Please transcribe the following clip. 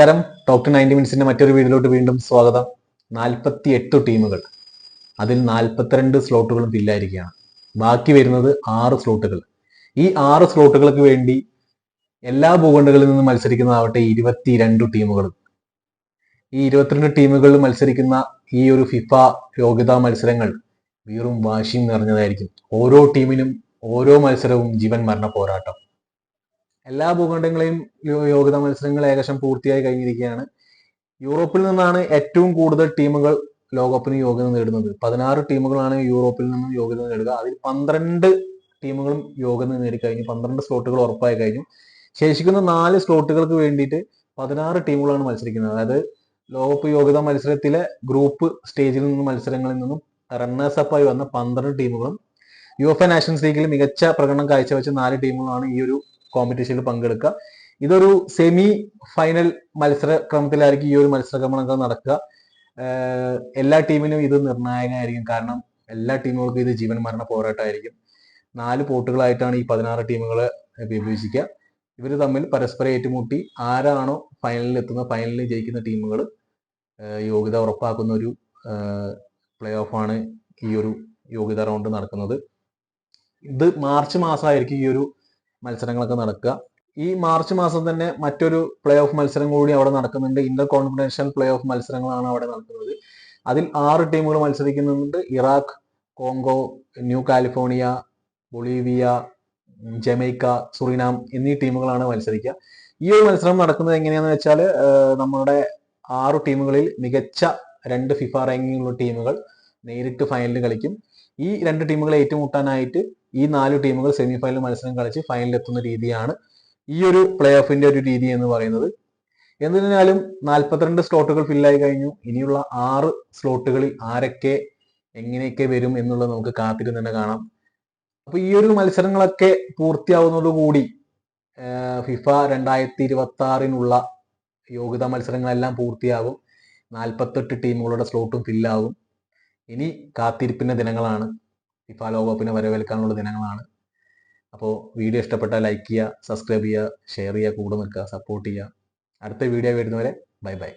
നമസ്കാരം. Talk ninety മിനിറ്റ്സിന്റെ മറ്റൊരു വീഡിയോയിലോട്ട് വീണ്ടും സ്വാഗതം. നാൽപ്പത്തി എട്ട് ടീമുകൾ അതിൽ നാൽപ്പത്തിരണ്ട് സ്ലോട്ടുകളും ഫില്ലായിരിക്കുകയാണ് ബാക്കി വരുന്നത് ആറ് സ്ലോട്ടുകൾ ഈ ആറ് സ്ലോട്ടുകൾക്ക് വേണ്ടി എല്ലാ ഭൂഖണ്ഡങ്ങളിൽ നിന്നും മത്സരിക്കുന്നതാവട്ടെ ഇരുപത്തിരണ്ട് ടീമുകൾ ഈ ഇരുപത്തിരണ്ട് ടീമുകൾ മത്സരിക്കുന്ന ഈ ഒരു ഫിഫ യോഗ്യതാ മത്സരങ്ങൾ വീറും വാശിയും നിറഞ്ഞതായിരിക്കും. ഓരോ ടീമിനും ഓരോ മത്സരവും ജീവൻ മരണ പോരാട്ടം. എല്ലാ ഭൂഖണ്ഡങ്ങളെയും യോഗ്യതാ മത്സരങ്ങൾ ഏകദേശം പൂർത്തിയായി കഴിഞ്ഞിരിക്കുകയാണ്. യൂറോപ്പിൽ നിന്നാണ് ഏറ്റവും കൂടുതൽ ടീമുകൾ ലോകകപ്പിന് യോഗ്യത നേടുന്നത്. പതിനാറ് ടീമുകളാണ് യൂറോപ്പിൽ നിന്നും യോഗ്യത നേടുക. അതിൽ പന്ത്രണ്ട് ടീമുകളും യോഗ്യത നേടിക്കഴിഞ്ഞു. പന്ത്രണ്ട് സ്ലോട്ടുകൾ ഉറപ്പായി കഴിഞ്ഞു. ശേഷിക്കുന്ന നാല് സ്ലോട്ടുകൾക്ക് വേണ്ടിയിട്ട് പതിനാറ് ടീമുകളാണ് മത്സരിക്കുന്നത്. അതായത് ലോകകപ്പ് യോഗ്യതാ മത്സരത്തിലെ ഗ്രൂപ്പ് സ്റ്റേജിൽ നിന്നും മത്സരങ്ങളിൽ നിന്നും റണ്ണേഴ്സ് അപ്പായി വന്ന പന്ത്രണ്ട് ടീമുകളും യു എഫ് എ നാഷൻസ് ലീഗിൽ മികച്ച പ്രകടനം കാഴ്ചവെച്ച നാല് ടീമുകളാണ് ഈ ഒരു കോമ്പറ്റീഷനിൽ പങ്കെടുക്കുക. ഇതൊരു സെമി ഫൈനൽ മത്സര ക്രമത്തിലായിരിക്കും ഈ ഒരു മത്സരക്രമങ്ങളൊക്കെ നടക്കുക. എല്ലാ ടീമിനും ഇത് നിർണായകമായിരിക്കും. കാരണം എല്ലാ ടീമുകൾക്കും ഇത് ജീവൻ മരണ പോരാട്ടമായിരിക്കും. നാല് പോട്ടുകളായിട്ടാണ് ഈ പതിനാറ് ടീമുകളെ വിഭജിക്കുക. ഇവർ തമ്മിൽ പരസ്പരം ഏറ്റുമുട്ടി ആരാണോ ഫൈനലിൽ എത്തുന്ന ഫൈനലിൽ ജയിക്കുന്ന ടീമുകൾ യോഗ്യത ഉറപ്പാക്കുന്ന ഒരു പ്ലേ ഓഫാണ് ഈ ഒരു യോഗ്യത റൗണ്ട് നടക്കുന്നത്. ഇത് മാർച്ച് മാസമായിരിക്കും ഈ ഒരു മത്സരങ്ങളൊക്കെ നടക്കുക. ഈ മാർച്ച് മാസം തന്നെ മറ്റൊരു പ്ലേ ഓഫ് മത്സരം കൂടി അവിടെ നടക്കുന്നുണ്ട്. ഇന്റർ കോൺഫിഡൻഷ്യൽ പ്ലേ ഓഫ് മത്സരങ്ങളാണ് അവിടെ നടക്കുന്നത്. അതിൽ ആറ് ടീമുകൾ മത്സരിക്കുന്നുണ്ട്. Iraq Congo New California Bolivia Jamaica Suriname എന്നീ ടീമുകളാണ് മത്സരിക്കുക. ഈ ഒരു മത്സരം നടക്കുന്നത് എങ്ങനെയാന്ന് വെച്ചാൽ നമ്മുടെ ആറു ടീമുകളിൽ മികച്ച രണ്ട് ഫിഫ റാങ്കിങ്ങുള്ള ടീമുകൾ നേരിട്ട് ഫൈനലിൽ കളിക്കും. ഈ രണ്ട് ടീമുകളെ ഏറ്റുമുട്ടാനായിട്ട് ഈ നാല് ടീമുകൾ സെമി ഫൈനൽ മത്സരം കളിച്ച് ഫൈനലിൽ എത്തുന്ന രീതിയാണ് ഈ ഒരു പ്ലേ ഓഫിന്റെ ഒരു രീതി എന്ന് പറയുന്നത്. എന്നിരുന്നാലും നാൽപ്പത്തിരണ്ട് സ്ലോട്ടുകൾ ഫില്ലായി കഴിഞ്ഞു. ഇനിയുള്ള ആറ് സ്ലോട്ടുകളിൽ ആരൊക്കെ എങ്ങനെയൊക്കെ വരും എന്നുള്ളത് നമുക്ക് കാത്തിരുന്ന് തന്നെ കാണാം. അപ്പൊ ഈ ഒരു മത്സരങ്ങളൊക്കെ പൂർത്തിയാവുന്നതോടുകൂടി ഫിഫ രണ്ടായിരത്തി ഇരുപത്തി ആറിനുള്ള യോഗ്യതാ മത്സരങ്ങളെല്ലാം പൂർത്തിയാകും നാൽപ്പത്തെട്ട് ടീമുകളുടെ സ്ലോട്ടും ഫില്ലാകും ഇനി കാത്തിരിപ്പിന്റെ ദിനങ്ങളാണ്. ഫിഫ ലോകകപ്പിനെ വരവേൽക്കാനുള്ള ദിനങ്ങളാണ്. അപ്പോൾ വീഡിയോ ഇഷ്ടപ്പെട്ടാൽ ലൈക്ക് ചെയ്യുക സബ്സ്ക്രൈബ് ചെയ്യുക ഷെയർ ചെയ്യുക കൂടെ നിൽക്കുക സപ്പോർട്ട് ചെയ്യുക. അടുത്ത വീഡിയോ വരുന്നവരെ ബൈ ബൈ.